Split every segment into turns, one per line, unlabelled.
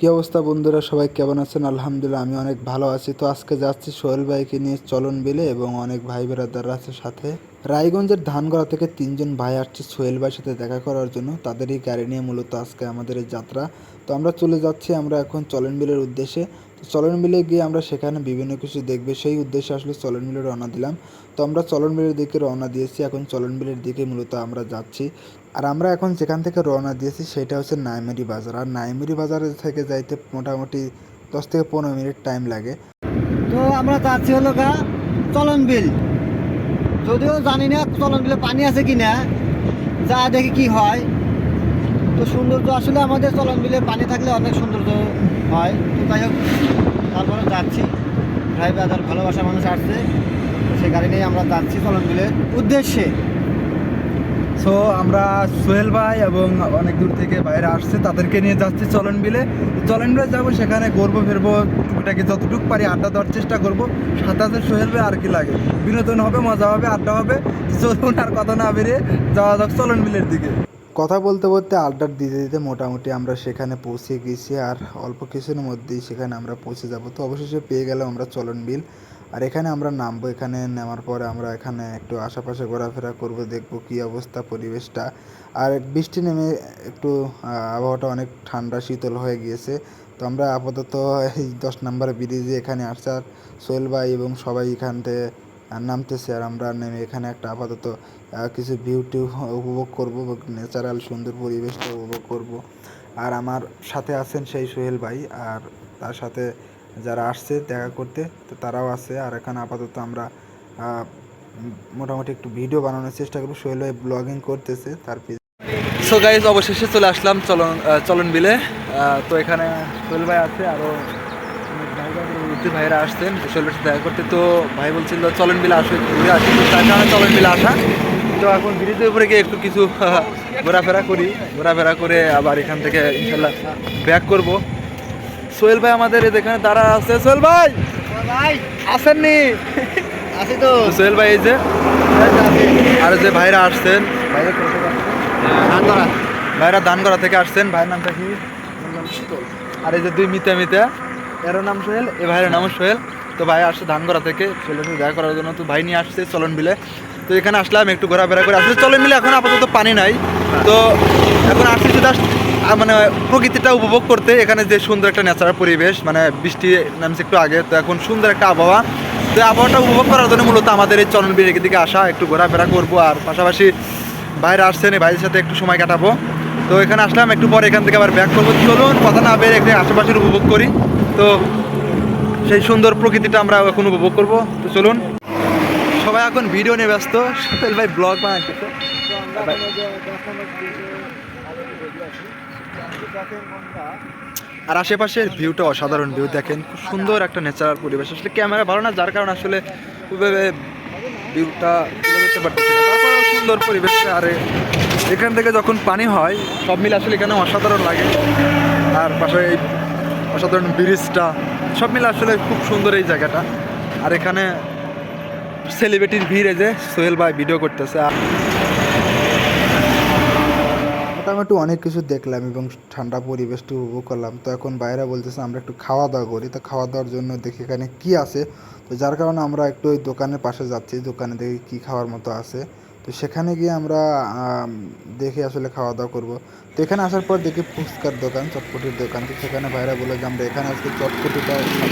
কি অবস্থা বন্ধুরা? সবাই কেমন আছেন? আলহামদুলিল্লাহ, আমি অনেক ভালো আছি। তো আজকে যাচ্ছি সোহেল ভাইকে নিয়ে চলন বিলে এবং অনেক ভাই বেরাদাররা আছে সাথে। রায়গঞ্জের ধানগড়া থেকে তিনজন ভাই আসছে সোহেল ভাইয়ের সাথে দেখা করার জন্য। তাদেরই গাড়ি নিয়ে মূলত আজকে আমাদের এই যাত্রা। তো আমরা চলে যাচ্ছি, আমরা এখন চলন বিলের উদ্দেশ্যে। চলন বিলে গিয়ে আমরা সেখানে বিভিন্ন কিছু দেখবে, সেই উদ্দেশ্যে আসলে চলন বিলে রওনা দিলাম। তো আমরা চলন বিলের দিকে রওনা দিয়েছি, এখন চলন বিলের দিকে মূলত আমরা যাচ্ছি। আর আমরা এখন যেখান থেকে রওনা দিয়েছি সেটা হচ্ছে নাইমেরি বাজার। আর নাইমেরি বাজার থেকে যাইতে মোটামুটি দশ থেকে পনেরো মিনিট টাইম লাগে।
তো আমরা যাচ্ছি হলো গা চলন বিল যদিও জানি না চলন বিলে পানি আছে কি না যা দেখি কি হয়। তো সৌন্দর্য আসলে আমাদের চলন বিলে পানি থাকলে অনেক সৌন্দর্য হয়। তো যাই হোক, তারপরে যাচ্ছি। ভাই বাজার ভালোবাসা মানুষ আসছে। সেই গাড়ি নিয়ে আমরা যাচ্ছি চলন বিলের উদ্দেশ্যে।
সো আমরা সোহেল ভাই এবং অনেক দূর থেকে বাইরে আসছে, তাদেরকে নিয়ে যাচ্ছি চলন বিলে। চলন বিলে যাব, সেখানে ঘুরবো, ফিরবো, টুকিটাকি যতটুকু পারি আড্ডা দেওয়ার চেষ্টা করব। সাথে সাথে সোহেল ভাই, আর কি লাগে? বিনোদন হবে, মজা হবে, আড্ডা হবে। চলুন আর কথা না বেরিয়ে যাওয়া যাক চলন বিলের দিকে।
কথা বলতে বলতে আড্ডা দিতে দিতে মোটামুটি আমরা সেখানে পৌঁছে গেছি আর অল্প কিছুর মধ্যেই সেখানে আমরা পৌঁছে যাব। তো অবশেষে পেয়ে গেলাম আমরা চলন বিল। আর এখানে আমরা নামবো। এখানে নামার পরে আমরা এখানে একটু আশেপাশে ঘোরাফেরা করব, দেখব কি অবস্থা, পরিবেশটা। আর বৃষ্টি নেমে একটু আবহাওয়াটা অনেক ঠান্ডা, শীতল হয়ে গিয়েছে। তো আমরা আপাতত এই দশ নম্বর ব্রিজে এখানে আসছে আর সোহেল ভাই এবং সবাই এখান থেকে নামতেছে আর আমরা নেমে এখানে একটা আপাতত কিছু বিউটি উপভোগ করব ন্যাচারাল সুন্দর পরিবেশটা উপভোগ করব। আর আমার সাথে আছেন সেই সোহেল ভাই, আর তার সাথে যারা আসছে দেখা করতে, তো তারাও আছে। আর এখানে আপাতত আমরা মোটামুটি একটু ভিডিও বানানোর চেষ্টা করব। সোহেল ভাই ব্লগিং করতেছে, তার
সো গাইজ অবশেষে চলে আসলাম চলন চলন বিলে। তো এখানে সোহেল ভাই আছে আরও ভাইরা আসছেন সোহেল ভাইয়ের সাথে দেখা করতে। তো ভাই বলছিল চলন বিলে আসো ঘুরে আসি। তো তার কারণে চলন বিলে আসা। তো এখন ব্রিজের উপরে গিয়ে একটু কিছু ঘোরাফেরা করি। ঘোরাফেরা করে আবার এখান থেকে ইনশাল্লাহ ব্যাক করব। সোহেল ভাই আমাদের এখানে দাঁড়া আছে। সোহেল ভাই!
ভাই
আসেননি।
আছি তো।
সোহেল ভাই এই যে আর যে ভাইরা আসছেন। ভাইরা আসছেন? ভাইরা দানগড়া থেকে আসছেন। ভাইয়ের নামটা কি? আর এই যে দুই মিতা মিতা। এরও নাম সোহেল, এ ভাইয়ের নামও সোহেল। তো ভাই আসছে ধানগড়া থেকে, সোহেলের সাথে দেখা করার জন্য। তো ভাই নিয়ে আসছে চলন বিলে তো এখানে আসলাম, একটু ঘোরাফেরা করে। আসলে চলন মিলে এখন আপাতত পানি নাই। তো এখন আসছি জাস্ট মানে প্রকৃতিটা উপভোগ করতে এখানে যে সুন্দর একটা ন্যাচারাল পরিবেশ মানে বৃষ্টি নামছে একটু আগে, তো এখন সুন্দর একটা আবহাওয়া। তো আবহাওয়াটা উপভোগ করার জন্য মূলত আমাদের এই চলন বিলের দিকে আসা, একটু ঘোরাফেরা করব। আর পাশাপাশি বাইরে আসছেন, এই ভাইয়ের সাথে একটু সময় কাটাবো। তো এখানে আসলাম, একটু পরে এখান থেকে আবার ব্যাক করব। চলুন, কথা না বের একটু আশেপাশের উপভোগ করি। তো সেই সুন্দর প্রকৃতিটা আমরা এখন উপভোগ করব। তো চলুন, সবাই এখন ভিডিও নিয়ে ব্যস্ত। সোহেল ভাই ব্লগ বানাচ্ছে। আর আশেপাশের ভিউটা অসাধারণ ভিউ দেখেন, খুব সুন্দর একটা ন্যাচারাল পরিবেশ। আসলে ক্যামেরা ভালো না, যার কারণে আসলে ভিউটা সুন্দর পরিবেশ, আর এখান থেকে যখন পানি হয়, সব মিলে আসলে এখানে অসাধারণ লাগে। আর পাশে এই অসাধারণ ব্রিজটা, সব মিলে আসলে খুব সুন্দর এই জায়গাটা। আর এখানে সেলিব্রিটির ভিড় যে, সোহেল ভাই ভিডিও করতেছে। আর
মোটামুটি অনেক কিছু দেখলাম এবং ঠান্ডা পরিবেশটা উপভোগ করলাম। তো এখন বাইরে বলতেছে, আমরা একটু খাওয়া দাওয়া করি। তো খাওয়া দাওয়ার জন্য দেখি এখানে কি আছে। তো যার কারণে আমরা একটু ওই দোকানের পাশে যাচ্ছি, দোকানে দেখি কী খাওয়ার মতো আছে। তো সেখানে গিয়ে আমরা আম, দেখে আসলে খাওয়া দাওয়া করব। তো এখানে আসার পর দেখি ফুচকার দোকান চটপটির দোকান। তো সেখানে বাইরে বলে যে আমরা এখানে আজকে চটপটিটা খাব।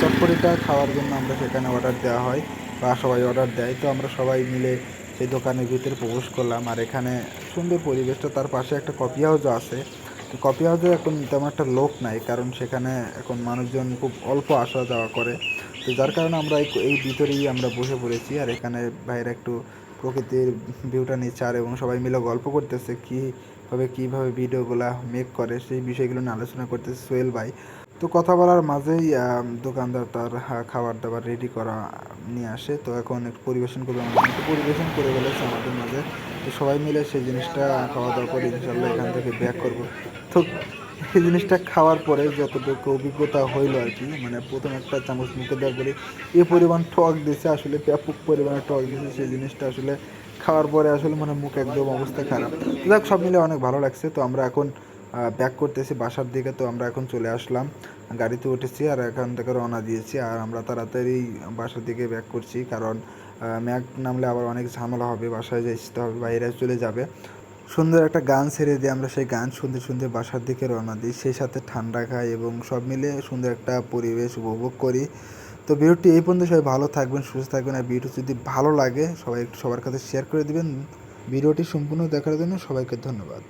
চটপটিটা খাওয়ার জন্য আমরা সেখানে অর্ডার দেওয়া হয় বা সবাই অর্ডার দেয়। তো আমরা সবাই মিলে সেই দোকানের ভিতরে প্রবেশ করলাম। আর এখানে সুন্দর পরিবেশটা। তার পাশে একটা কফি হাউসও আছে। তো কফি হাউসে এখন তেমন একটা লোক নাই কারণ সেখানে এখন মানুষজন খুব অল্প আসা যাওয়া করে। তো যার কারণে আমরা এই- এই ভিতরেই আমরা বসে পড়েছি। আর এখানে বাইরে একটু প্রকৃতির ভিউটা নিচ্ছে আর এবং সবাই মিলে গল্প করতেছে, কীভাবে কীভাবে ভিডিওগুলা মেক করে, সেই বিষয়গুলো নিয়ে আলোচনা করতেছে সোহেল ভাই। তো কথা বলার মাঝেই দোকানদার তার খাবার দাবার রেডি করা নিয়ে আসে। তো এখন একটু পরিবেশন করবে আমাদের পরিবেশন করে বলেছে আমাদের মাঝে। তো সবাই মিলে সেই জিনিসটা খাওয়া দাওয়া করে ইনশাল্লাহ এখান থেকে ব্যাক করব। তো এই জিনিসটা খাওয়ার পরে যতটুকু অভিজ্ঞতা হইল আর কি মানে প্রথম একটা চামচ মুখে দেওয়ার পরে এ পরিমাণ টক দিছে, আসলে ব্যাপক পরিমাণে টক দিছে, সেই জিনিসটা আসলে খাওয়ার পরে আসলে মানে মুখ একদম অবস্থা খারাপ। যাক, সব মিলে অনেক ভালো লাগছে, তো আমরা এখন ব্যাক করতেছি, বাসার দিকে, তো আমরা এখন চলে আসলাম। গাড়িতে উঠেছি আর এখান থেকে রওনা দিয়েছি, আর আমরা তাড়াতাড়ি বাসার দিকে ব্যাক করছি, কারণ ম্যাক নামলে আবার অনেক ঝামেলা হবে, বাসায় যেতে হবে, বাইরে চলে যাবে। সুন্দর একটা গান ছেড়ে দিয়ে আমরা সেই গান শুনতে শুনতে বাসার দিকে রওনা দিই। সেই সাথে ঠান্ডা খাই এবং সব মিলে সুন্দর একটা পরিবেশ উপভোগ করি। তো ভিডিওটি এই পর্যন্ত, সবাই ভালো থাকবেন, সুস্থ থাকবেন আর ভিডিও যদি ভালো লাগে, সবাই একটু সবার কাছে শেয়ার করে দিবেন। ভিডিওটি সম্পূর্ণ দেখার জন্য সবাইকে ধন্যবাদ।